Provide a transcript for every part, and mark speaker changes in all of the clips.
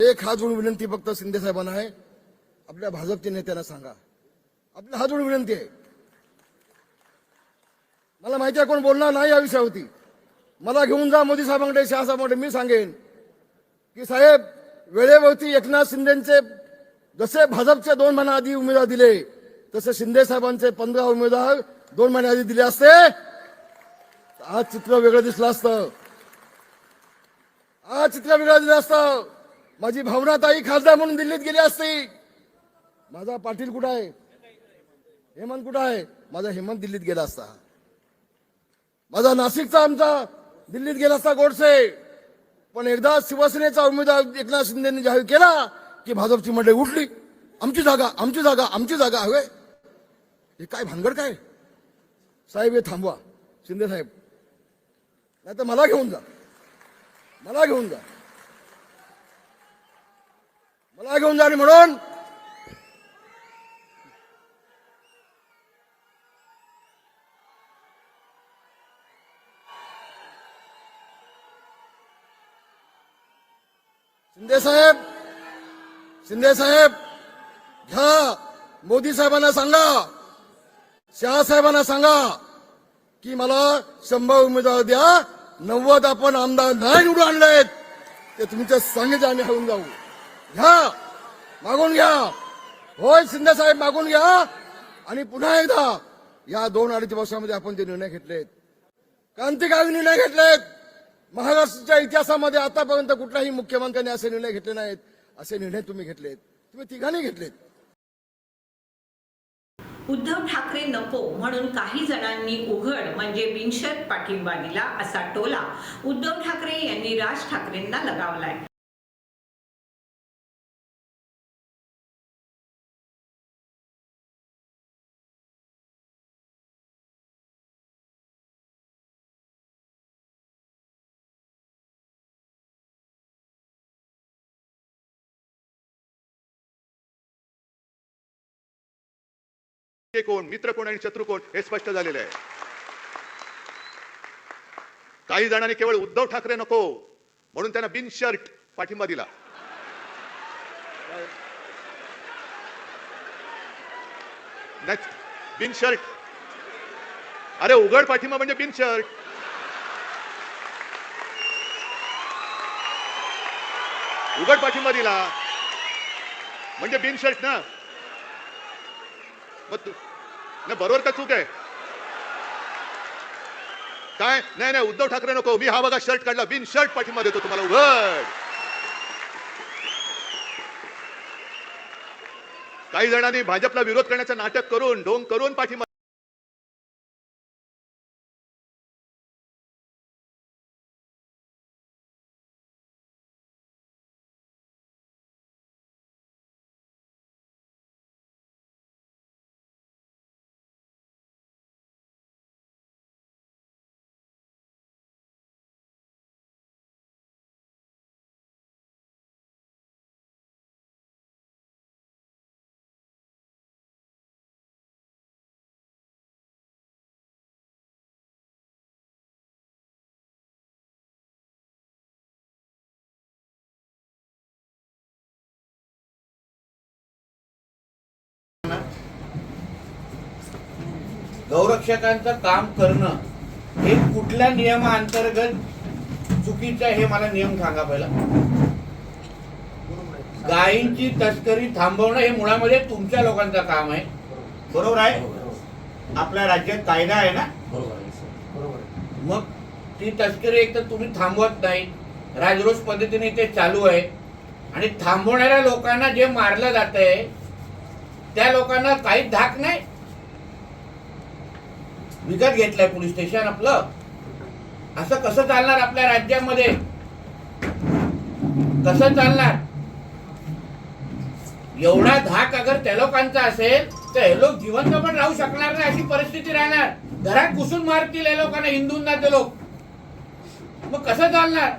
Speaker 1: एक हात जोडून विनंती फक्त शिंदे साहेबांना आहे. आपल्या भाजपच्या नेत्यांना सांगा. आपल्या हात जोडून विनंती आहे. मला माहिती आहे कोण बोलणार नाही या विषयावरती. मला घेऊन जा मोदी साहेबांकडे शहा साहेबांकडे मी सांगेन. की साहेब वेळेवरती एकनाथ शिंदेचे जसे भाजपचे दोन महिन्या आधी उमेदवार दिले तसे शिंदे साहेबांचे पंधरा उमेदवार दोन महिन्या आधी दिले असते. आज चित्र वेगळं दिसलं असतं. आज चित्र वेगळं दिलं असतं. माझी भावना ताई खासदार म्हणून दिल्लीत गेली असती. माझा पाटील कुठं आहे? हेमंत कुठं आहे? माझा हेमंत दिल्लीत गेला असता. माझा नाशिकचा आमचा दिल्लीत गेला असता गोडसे. पण एकदा शिवसेनेचा उमेदवार एकनाथ शिंदेनी जाहीर केला की भाजपची मंडळी उठली. आमची जागा आमची जागा आमची जागा हवे. हे काय भानगड काय? साहेब हे थांबवा. शिंदे साहेब. नाही तर मला घेऊन जा. मला घेऊन जा. मला घेऊन जाणे म्हणून. शिंदे साहेब शिंदे साहेब घ्या. मोदी साहेबांना सांगा शहासाहेबांना सांगा की मला शंभर उमेदवार द्या. नव्वद आपण आमदार नाही निवडून आणलेत. ते तुमच्या सांगितलं आम्ही हळून जाऊ. घ्या. मागून घ्या. होय शिंदे साहेब मागून घ्या. आणि पुन्हा एकदा या दोन अडीच वर्षामध्ये आपण जे निर्णय घेतलेत क्रांतिकारी निर्णय घेतलेत महाराष्ट्राच्या इतिहासामध्ये आतापर्यंत कुठल्याही मुख्यमंत्र्यांनी असे निर्णय घेतले नाहीत असे निर्णय तुम्ही घेतलेत. तुम्ही तिघांनी घेतलेत.
Speaker 2: उद्धव ठाकरे नको म्हणून काही जणांनी उघड म्हणजे बिनशर्त पाठिंबा दिला असा टोला उद्धव ठाकरे यांनी राज ठाकरेंना लगावलाय.
Speaker 3: कोण? मित्र कोण आणि शत्रू कोण? हे स्पष्ट झालेलं आहे. काही जणांनी केवळ उद्धव ठाकरे नको म्हणून त्यांना बिन शर्ट पाठिंबा दिला. नेक्स्ट बिन शर्ट. अरे उघड पाठिंबा म्हणजे बिन शर्ट. उघड पाठिंबा दिला. म्हणजे बिन शर्ट ना? मग नाही बरोबर का चूक आहे? काय? नाही नाही उद्धव ठाकरे नको. मी हा बघा शर्ट काढला. बिन शर्ट पाठिंबा देतो तुम्हाला. उघड. काही जणांनी भाजपला विरोध करण्याचं नाटक करून ढोंग करून पाठिंबा
Speaker 4: गौरक्षकांचं काम करणं हे कुठल्या नियमाअंतर्गत चुकीचं हे मला नियम सांगा पहिला. गायींची तस्करी थांबवणं हे मुळामध्ये तुमच्या लोकांचं काम आहे. बरोबर आहे? आपल्या राज्यात कायदा आहे ना? मग ती तस्करी एक तर तुम्ही थांबवत नाही. राजरोज पद्धतीने ते चालू आहे. आणि थांबवणाऱ्या लोकांना जे मारलं जात आहे त्या लोकांना काहीच धाक नाही. विकत घेतलंय पोलीस स्टेशन आपलं. असं कसं चालणार आपल्या राज्यामध्ये? कसं चालणार? एवढा धाक अगर त्या लोकांचा असेल तर हे लोक जिवंत पण राहू शकणार नाही अशी परिस्थिती राहणार. घरात घुसून मारतील हे लोकांना हिंदूंना ते लोक. मग कसं चालणार?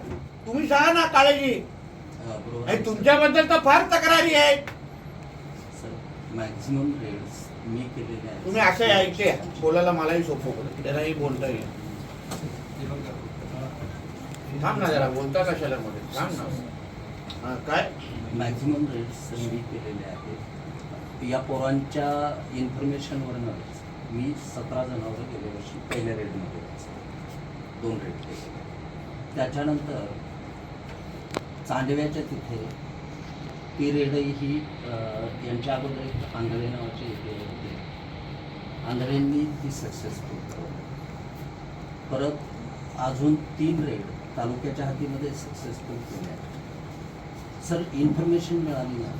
Speaker 4: तुम्ही सांगा ना काळजी. तुमच्याबद्दल तर फार तक्रारी आहे
Speaker 5: मॅक्झिमम रेट्स मी केलेले आहेत
Speaker 4: तुम्ही असं ऐकते बोलायला मलाही सोपं पडत त्यांनाही बोलता येईल. थांब ना जरा बोलता कशाला मध्ये थांब ना. काय?
Speaker 5: मॅक्झिमम रेट्स मी केलेले आहेत. या पोरांच्या इन्फॉर्मेशनवरनं मी सतरा जणांवर गेल्या वर्षी पहिल्या रेडमध्ये दोन रेट केले. त्याच्यानंतर चांदव्याच्या तिथे ती रेडही ही यांच्या अगोदर एक आंधळे नावाचे होते. आंधळेंनी ती सक्सेसफुल परत अजून तीन रेड तालुक्याच्या हातीमध्ये सक्सेसफुल केले आहेत सर इन्फॉर्मेशन मिळाली ना?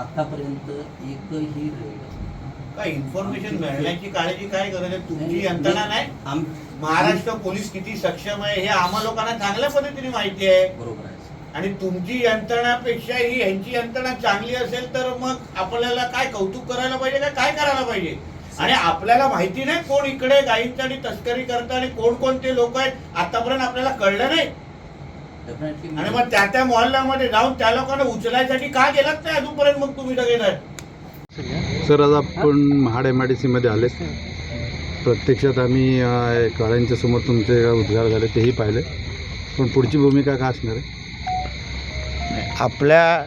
Speaker 5: आतापर्यंत एकही रेड
Speaker 4: काय इन्फॉर्मेशन मिळण्याची काळजी काय गरज आहे? तुमची यंत्रणा नाही? महाराष्ट्र पोलीस किती सक्षम आहे हे आम्हा लोकांना चांगल्या पद्धतीने माहिती आहे.
Speaker 5: बरोबर आहे
Speaker 4: आणि तुमची यंत्रणापेक्षा ही यांची यंत्रणा चांगली असेल तर मग आपल्याला काय कौतुक करायला पाहिजे काय करायला पाहिजे? आणि आपल्याला माहिती नाही कोण इकडे गायींसाठी तस्करी करतं आणि कोण कोणते लोक आहेत आतापर्यंत आपल्याला कळलं नाही. आणि मग त्या त्या मोहल्ल्यामध्ये जाऊन त्या लोकांना उचलायसाठी का गेलात नाही अजूनपर्यंत मग तुम्ही सगळे
Speaker 6: सर आज आपण महाड एम आय डी सीमध्ये आले प्रत्यक्षात आम्ही काळ्यांच्या समोर तुमचे उद्गार झाले तेही पाहिले. पण पुढची भूमिका काय असणार आहे?
Speaker 4: आपल्या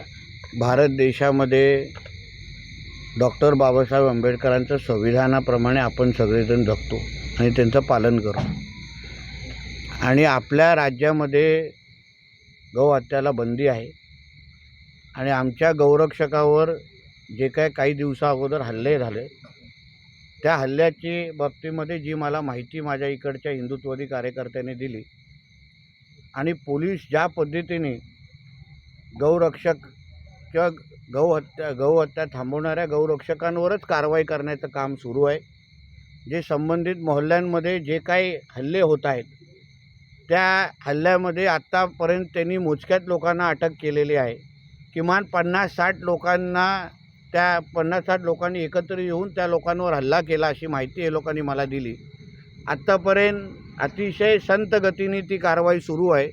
Speaker 4: भारत देशामध्ये डॉक्टर बाबासाहेब आंबेडकरांचं संविधानाप्रमाणे आपण सगळेजण जगतो आणि त्यांचं पालन करतो आणि आपल्या राज्यामध्ये गौहत्याला बंदी आहे. आणि आमच्या गौरक्षकावर जे काय काही दिवसा अगोदर हल्ले झाले त्या हल्ल्याची बाबतीमध्ये जी मला माहिती माझ्या इकडच्या हिंदुत्ववादी कार्यकर्त्याने दिली. आणि पोलीस ज्या पद्धतीने गौरक्षक किंवा गौहत्या गौहत्या थांबवणाऱ्या गौरक्षकांवरच कारवाई करण्याचं काम सुरू आहे. जे संबंधित मोहल्ल्यांमध्ये जे काही हल्ले होत आहेत त्या हल्ल्यामध्ये आत्तापर्यंत त्यांनी मोजक्यात लोकांना अटक केलेली आहे. किमान पन्नास साठ लोकांना त्या पन्नास साठ लोकांनी एकत्र येऊन त्या लोकांवर हल्ला केला अशी माहिती हे लोकांनी मला दिली. आत्तापर्यंत अतिशय संत गतीने ती कारवाई सुरू आहे.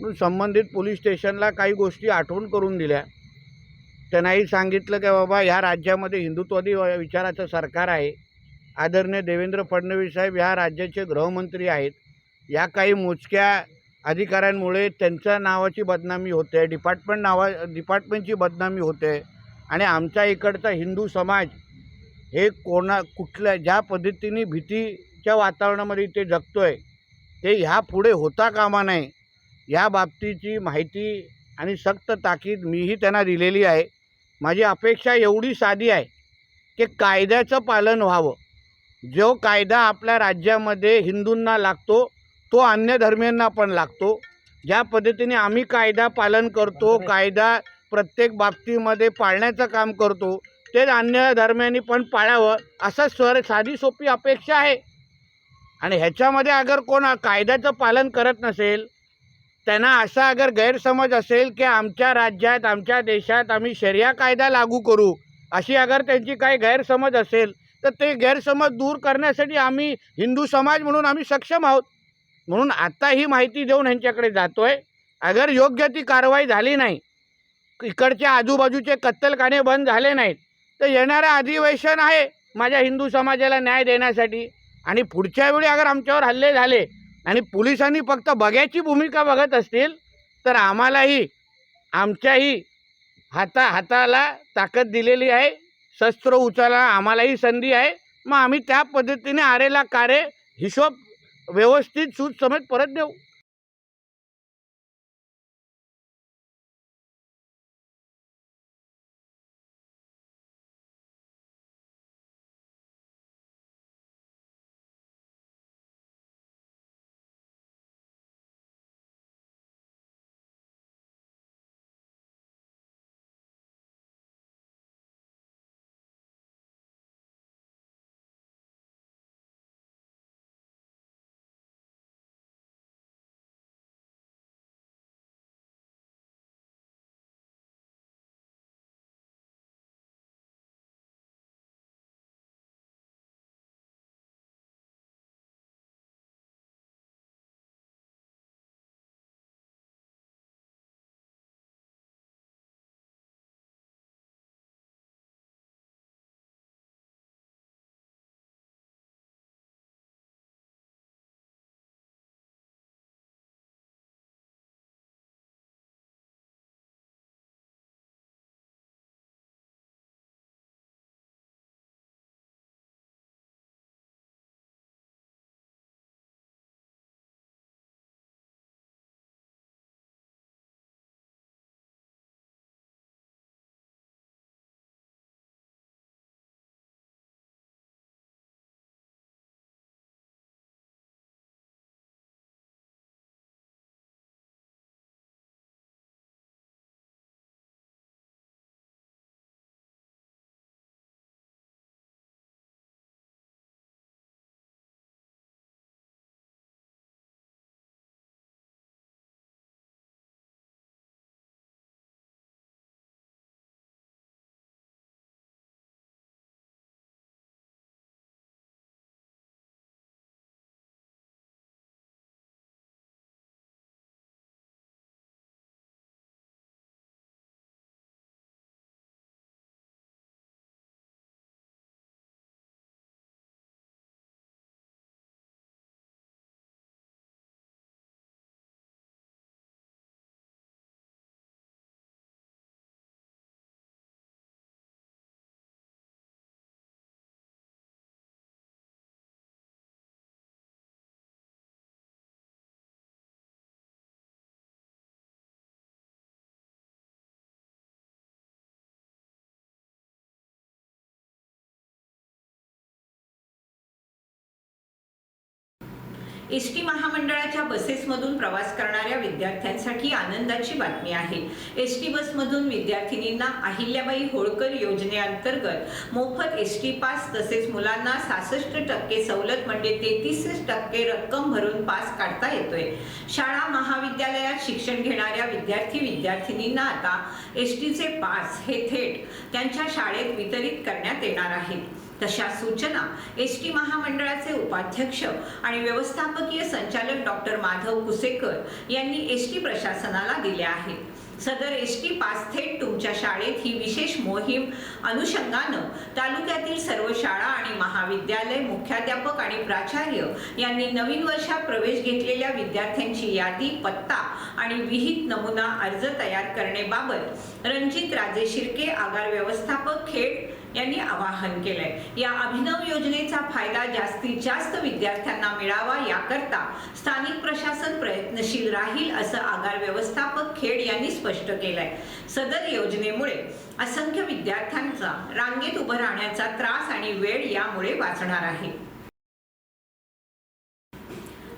Speaker 4: म्हणून संबंधित पोलीस स्टेशनला काही गोष्टी आठवण करून दिल्या. त्यांनाही सांगितलं की बाबा ह्या राज्यामध्ये हिंदुत्ववादी विचाराचं सरकार आहे. आदरणीय देवेंद्र फडणवीस साहेब ह्या राज्याचे गृहमंत्री आहेत. या काही मोजक्या अधिकाऱ्यांमुळे त्यांच्या नावाची बदनामी होते डिपार्टमेंट नावा डिपार्टमेंटची बदनामी होते. आणि आमच्या इकडचा हिंदू समाज हे कोणा कुठल्या ज्या पद्धतीने भीतीच्या वातावरणामध्ये ते जगतो आहे ते ह्या पुढे होता कामा नये या बाबतीची माहिती आणि सक्त ताकीद मीही त्यांना दिलेली आहे. माझी अपेक्षा एवढी साधी आहे की कायद्याचं पालन व्हावं. जो कायदा आपल्या राज्यामध्ये हिंदूंना लागतो तो अन्य धर्मियांना पण लागतो. ज्या पद्धतीने आम्ही कायदा पालन करतो कायदा प्रत्येक बाबतीमध्ये पाळण्याचं काम करतो तेच अन्य धर्मियांनी पण पाळावं असं स्वर साधी सोपी अपेक्षा आहे. आणि ह्याच्यामध्ये अगर कोण कायद्याचं पालन करत नसेल त्यांना असा अगर गैरसमज असेल की आमच्या राज्यात आमच्या देशात आम्ही शर्या कायदा लागू करू अशी अगर त्यांची काही गैरसमज असेल तर ते गैरसमज दूर करण्यासाठी आम्ही हिंदू समाज म्हणून आम्ही सक्षम आहोत. म्हणून आत्ता ही माहिती देऊन ह्यांच्याकडे जातो आहे अगर योग्य ती कारवाई झाली नाही इकडच्या आजूबाजूचे कत्तलखाने बंद झाले नाहीत तर येणारं अधिवेशन आहे माझ्या हिंदू समाजाला न्याय देण्यासाठी. आणि पुढच्या वेळी अगर आमच्यावर हल्ले झाले आणि पोलिसांनी फक्त बघ्याची भूमिका बघत असतील तर आम्हालाही आमच्याही हाता हाताला ताकद दिलेली आहे. शस्त्र उचलला आम्हालाही संधी आहे. मग आम्ही त्या पद्धतीने आरेला कारे हिशोब व्यवस्थित सूट समेत परत देऊ.
Speaker 2: एस टी महामंडळाच्या बसेसमधून प्रवास करणाऱ्या विद्यार्थ्यांसाठी आनंदाची बातमी आहे. एस टी बसमधून विद्यार्थिनींना अहिल्याबाई होळकर योजनेअंतर्गत मोफत एस टी पास तसेच मुलांना सहासष्ट टक्के सवलत म्हणजे तेहतीस टक्के रक्कम भरून पास काढता येतोय. शाळा महाविद्यालयात शिक्षण घेणाऱ्या विद्यार्थी विद्यार्थिनींना आता एस टीचे पास हे थेट त्यांच्या शाळेत वितरित करण्यात येणार आहेत तशा सूचना एस टी महामंडळाचे उपाध्यक्ष आणि व्यवस्थापकीय संचालक डॉक्टर माधव कुसेकर यांनी एस टी प्रशासनाला दिल्या आहेत सदर एस टी पास थेट तुमच्या शाळेत ही विशेष मोहीम अनुषंगानं तालुक्यातील सर्व शाळा आणि महाविद्यालय मुख्याध्यापक आणि प्राचार्य यांनी नवीन वर्षात प्रवेश घेतलेल्या विद्यार्थ्यांची यादी पत्ता आणि विहित नमुना अर्ज तयार करण्याबाबत रणजित राजे शिर्के आगार व्यवस्थापक खेड यांनी आवाहन केलंय. या अभिनव योजनेचा फायदा जास्तीत जास्त विद्यार्थ्यांना मिळावा याकरता स्थानिक प्रशासन प्रयत्नशील राहील असं आगार व्यवस्थापक खेड यांनी स्पष्ट केलंय. सदर योजनेमुळे असंख्य विद्यार्थ्यांचा रांगेत उभं राहण्याचा त्रास आणि वेळ यामुळे वाचणार आहे.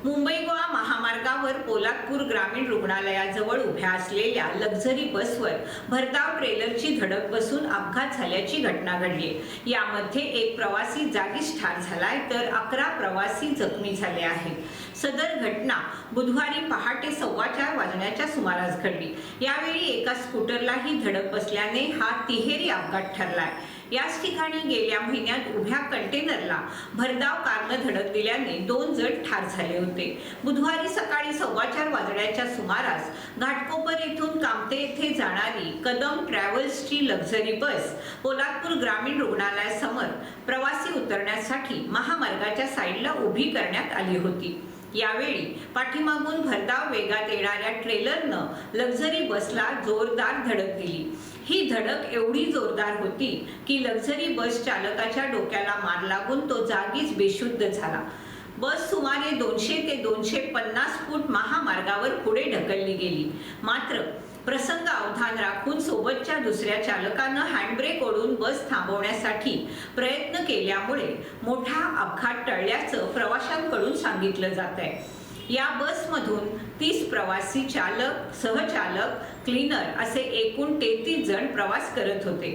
Speaker 2: मुंबई गोवा महामार्गावर पोलादपूर ग्रामीण रुग्णालयाजवळ उभ्या असलेल्या लक्झरी बसवर भरधाव ट्रेलरची धडक बसून अपघात झाल्याची घटना घडली. यामध्ये एक प्रवासी जागीच ठार झालाय तर अकरा प्रवासी जखमी झाले आहेत. सदर घटना बुधवारी पहाटे सव्वा चार वाजण्याच्या सुमारास घडली. यावेळी एका स्कूटरलाही धडक बसल्याने हा तिहेरी अपघात ठरलाय. याच ठिकाणी गेल्या महिन्यात उभ्या कंटेनरला भरधाव कारनं धडक दिल्याने दोन जण ठार झाले होते. बुधवारी सकाळी सव्वा चार वाजण्याच्या सुमारास घाटकोपर येथून कामते येथे जाणारी कदम ट्रॅव्हल्सची लक्झरी बस पोलादपूर ग्रामीण रुग्णालयासमोर प्रवासी उतरण्यासाठी महामार्गाच्या साईडला उभी करण्यात आली होती. यावेळी पाठीमागून भरधाव वेगात येणाऱ्या ट्रेलरनं लक्झरी बसला जोरदार धडक दिली. ही धडक एवढी जोरदार होती की लक्झरी बस चालकाच्या डोक्याला मार लागून तो जागीच बेशुद्ध झाला. बस सुमारे दोनशे ते दोनशे पन्नास फूट महामार्गावर पुढे ढकलली गेली. मात्र प्रसंग अवधान राखून सोबतच्या दुसऱ्या चालकानं हँडब्रेक ओढून बस थांबवण्यासाठी प्रयत्न केल्यामुळे मोठा अपघात टळल्याचं प्रवाशांकडून सांगितलं जात आहे या बसमधून तीस प्रवासी चालक सहचालक क्लीनर असे एकूण तेहतीस जण प्रवास करत होते.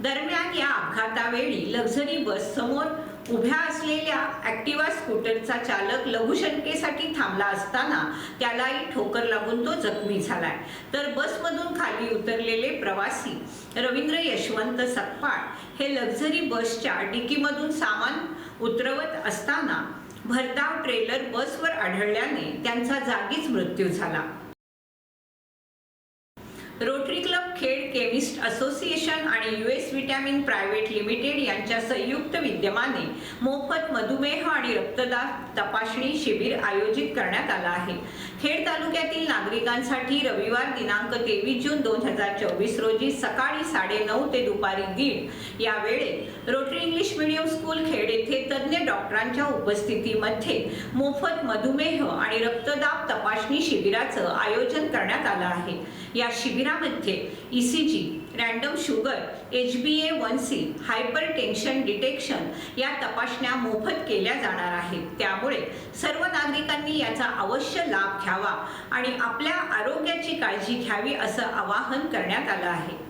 Speaker 2: दरम्यान या अपघातावेळी लक्झरी बस समोर उभ्या असलेल्या ॲक्टिवा स्कूटरचा चालक लघुशंकेसाठी थांबला असताना त्यालाही ठोकर लागून तो जखमी झालाय. तर बसमधून खाली उतरलेले प्रवासी रवींद्र यशवंत सकपाळ हे लक्झरी बसच्या डिकीमधून सामान उतरवत असताना भरधाव ट्रेलर बसवर आढळल्याने त्यांचा जागीच मृत्यू झाला. Rotary club Khed chemist association आणि U S vitamin private limited यांच्या संयुक्त विद्यमाने मोफत मधुमेह आणि रक्तदाब तपासणी शिबिर आयोजित करण्यात आलं आहे. खेड तालुक्यातील नागरिकांसाठी रविवार दिनांक तेवीस जून दोन हजार चोवीस रोजी सकाळी साडेनऊ ते दुपारी दीड या वेळेत Rotary English medium school Khed येथे डॉक्टरांच्या उपस्थितीमध्ये मोफत मधुमेह आणि रक्तदाब तपासणी शिबिराचं आयोजन करण्यात आलं आहे. या शिबिरामध्ये E C G random sugar H B A one C hypertension detection या तपासण्या मोफत केल्या जाणार आहेत. त्यामुळे सर्व नागरिकांनी याचा अवश्य लाभ घ्यावा आणि आपल्या आरोग्याची काळजी घ्यावी असं आवाहन करण्यात आलं आहे.